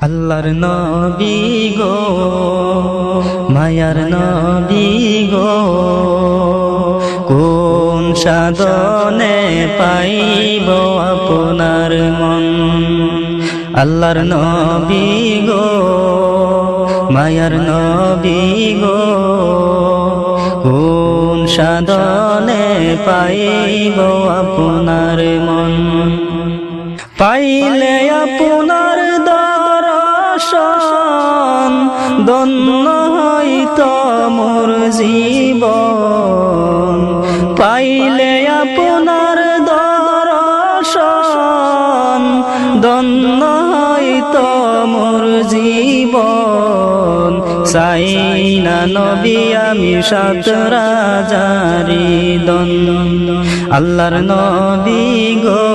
আল্লাহর নবী গো, মায়ার নবী গো, কোন সাধনে পাইব আপনার মন? আল্লাহর নবী গো, মায়ার নবী গো, কোন সাধনে পাইব আপনার মন? পাইলে আপনার দন্য হইত মোর জীবন। পাইলে আপনার দর্শন দন্য হইত মোর জীবন। চাই না নবী, আমি সাত রাজারি দন। আল্লাহর নবী গো,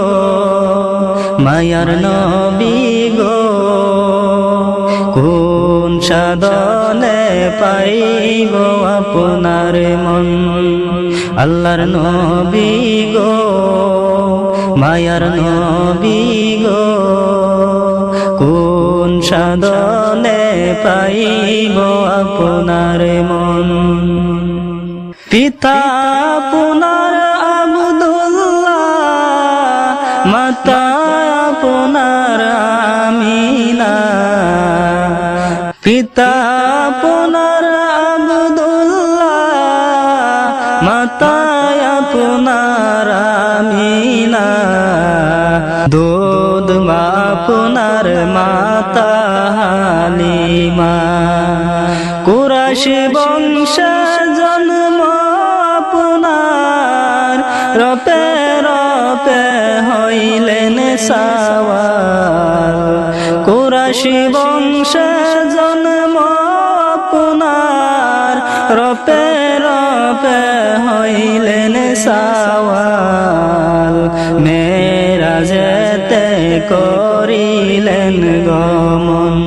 মায়ার নবী সাধনে পাইব আপনার মন। আল্লাহর নবী গো, মায়ার নবী গো, কোন সাধনে পাইব আপনার মন? পিতা আপনার আবদুল্লাহ, মাতা আপনার পিতা আবদুল্লাহ মাতা আপনার আমিনা। দুধ মা মাতা হালিমা। কুরাশি বংশ জন্ম আপনার, রপে রপে হইলেন সাওয়াল। কুরাশি বংশ রপে রপে হইলেন সাওয়াল। মেরা যেতে করিলেন গমন।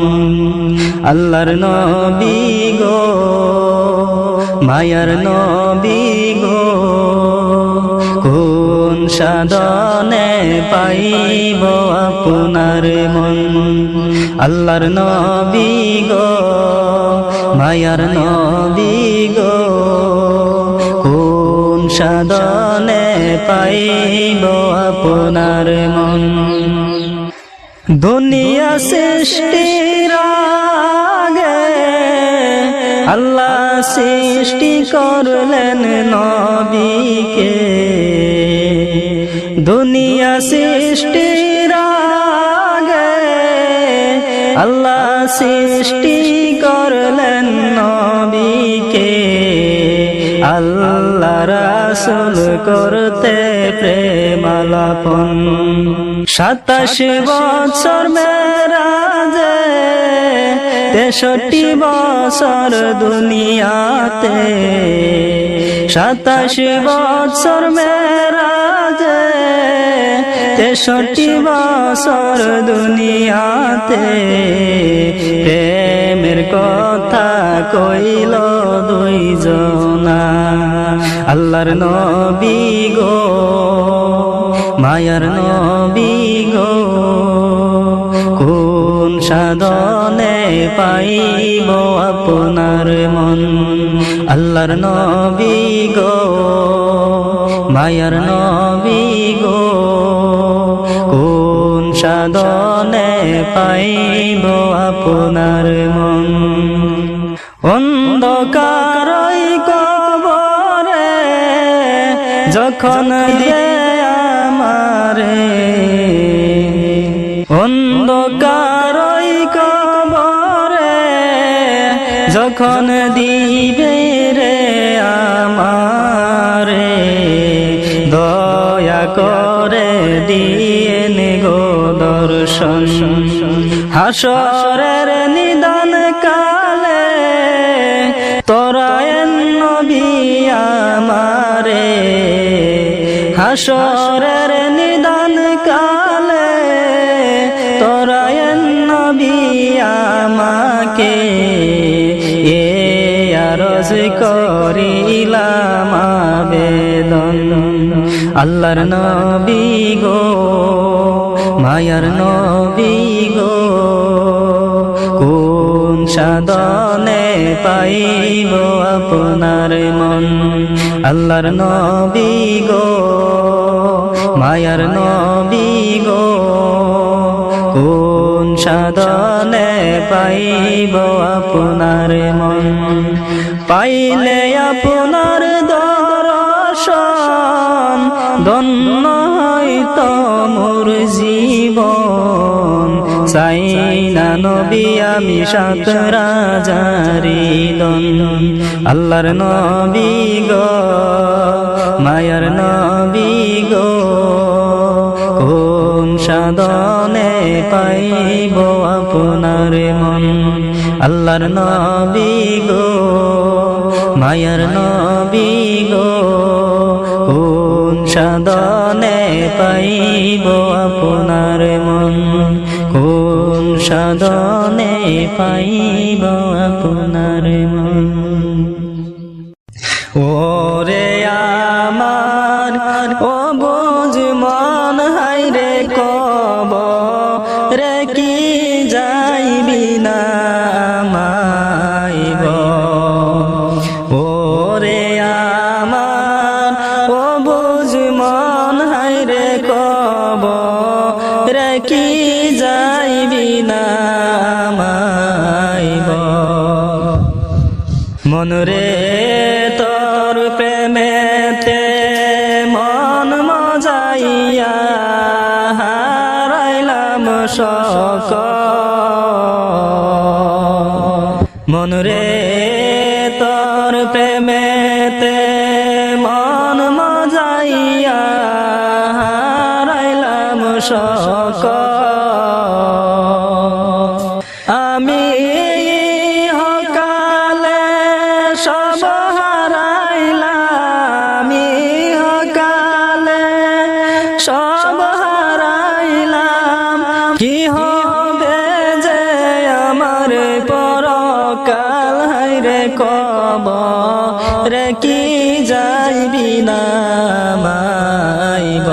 আল্লাহর নবী গো, মায়ার নবী গো, কোন সাধনে পাইব আপনার মন? আল্লাহর নবী গো মায়ার নবী গো, কোন সাধনে পাইব আপনার মন? দুনিয়া সৃষ্টির আগে আল্লাহ সৃষ্টি করলেন নবীকে। দুনিয়া সৃষ্টির আল্লাহ সৃষ্টি করলেন নবীকে। আল্লাহ রাসুল করতে প্রেমালাপন সাতাশ বছর মেরাজে তেষট্টি বছর দুনিয়াতে সাতাশ বছর মেরাজে তেষট্টি বছর দুনিয়াতে। প্রেমের কথা কইল দুইজনা। আল্লাহর নবী গো মায়ার নবী গো। সাধনে পাইব আপনার মন। আল্লাহর নবী গো, মায়ার নবী গো, কোন সাধনে পাইব আপনার মন? অন্ধকারই কবরে যখন দে আমারে অন্ধকারই যখন দিবে রে আমারে। দয়া করে দিয়েন গো দর্শন। হাসরের নিদান কালে তোরায়ন নবী আমারে। হাসরের আল্লাহর নবী গো, মায়ার নবী গো, কোন সাধনে পাইব আপনার মন? আল্লাহর নবী গো, মায়ার নবী গো, কোন সাধনে পাইব আপনার মন? পাইলে আপনার দর্শন ধন্য হয়তো মোর জীবন। চাই না নবী, আমি সাত রাজারিদন আল্লাহর নবী গো, মায়ার নবী গো, কোন সাধনে পাইব আপনার মন? আল্লাহর নবী গো, মায়ার নবী গো কোন সাধনে পাইব আপনার মন? কোন সাধনে পাইব আপনার মন? ওরে কি যাইবি না মাইব। মনরে তোর প্রেমেতে মন মজাইয়া হারাইলাম মনরে তোর হাইরে কব রে কি যাইবি না মাইব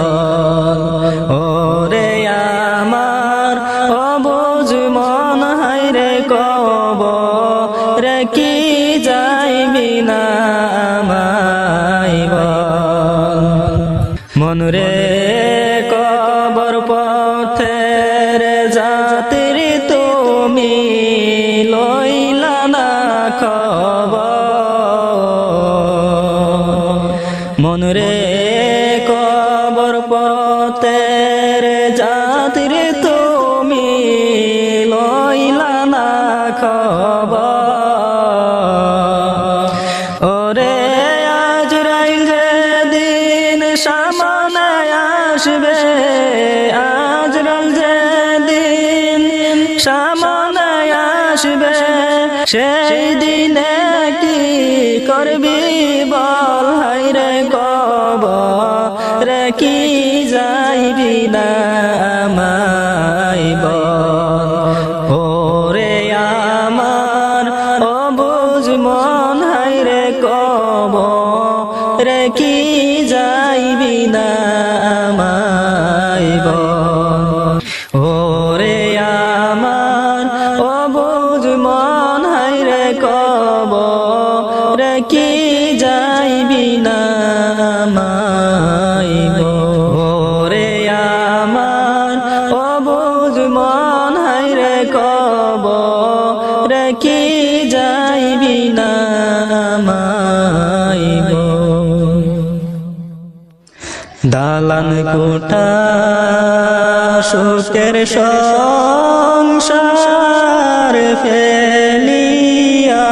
ওরে আমার অবুঝ মন হাইরে কব রে কি যাইবি না মাইব মনরে সামনে আসবে সেই দিনে কি করবি বল। হাইরে কব রে কি যাইবি না? দালান কোঠা সুখের সংসার ফেলিয়া।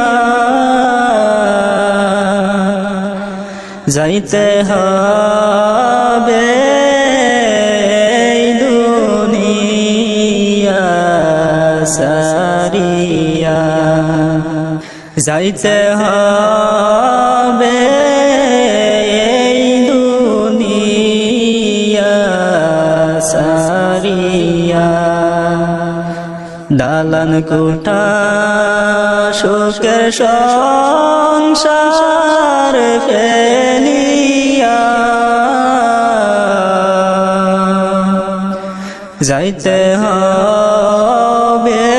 যাইতে হবে দুনিয়া সারিয়া। যাইতে হবে দালান কুটা শুকের সংসার ফেলিয়া। যাইতে হবে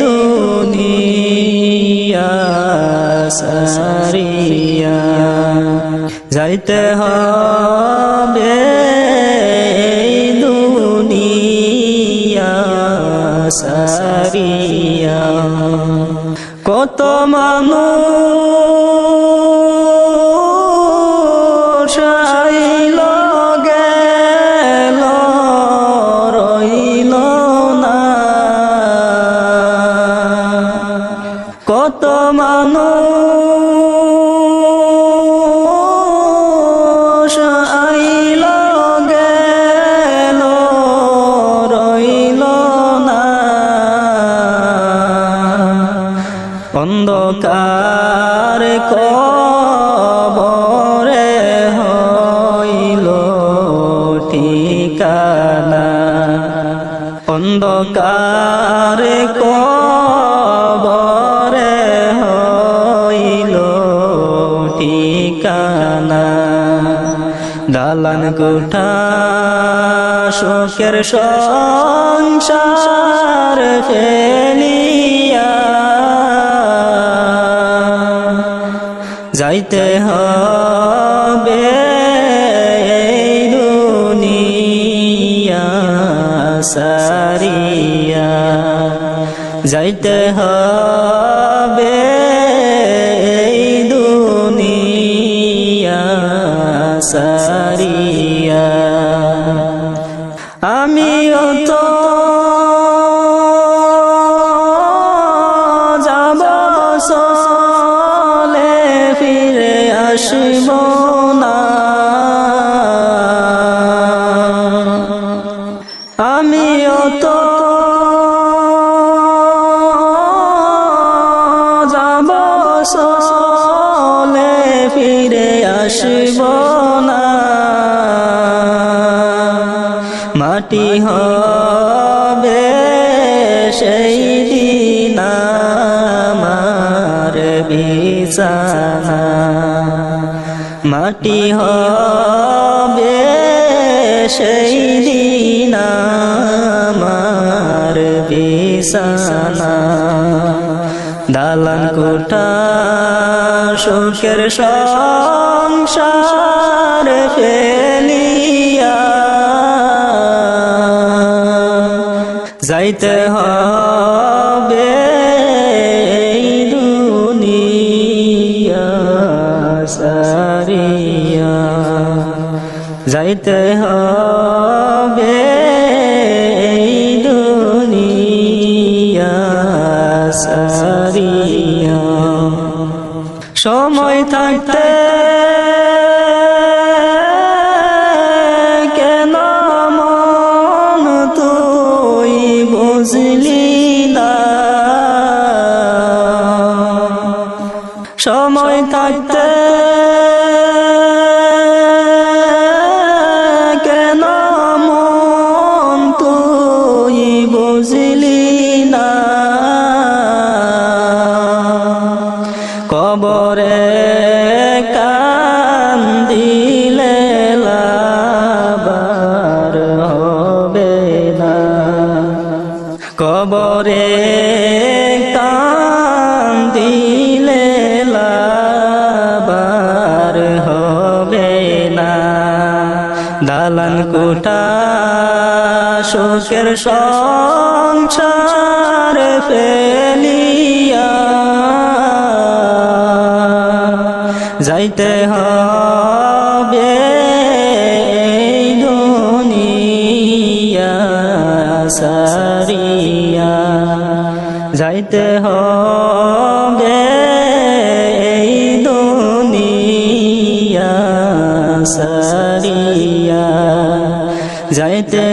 দুনিয়া সারিয়া। যাইতে হবে সারিয়া কত মানুষ আইল গেল রইল না। কত মানুষ অন্ধকার কবরে হইল ঠিকানা। দালান কোঠা শোকের সংসার ফেলিয়া। যাইতে হবে যাইতে হবে মাটি হবে সেই দিন আমার বিছানা। মাটি হবে সেই দিন আমার বিছানা। দালান কোঠা শোকের সংসার ফেলিয়া যাইতে হবে যাইতে হবে দুনিয়া সারিয়া। সময় থাকতে সময় থাকতে কেন মন তুই বুঝলি না? কবরে কান্দিলে লাবার হবে না। কবরে কান্দিলে লাবার হবে না। দালান কোঠা শোকের সংসার ফেলিয়া। যাইতে হবে যাইতে হবে এই দুনিয়া সারিয়া। যাইতে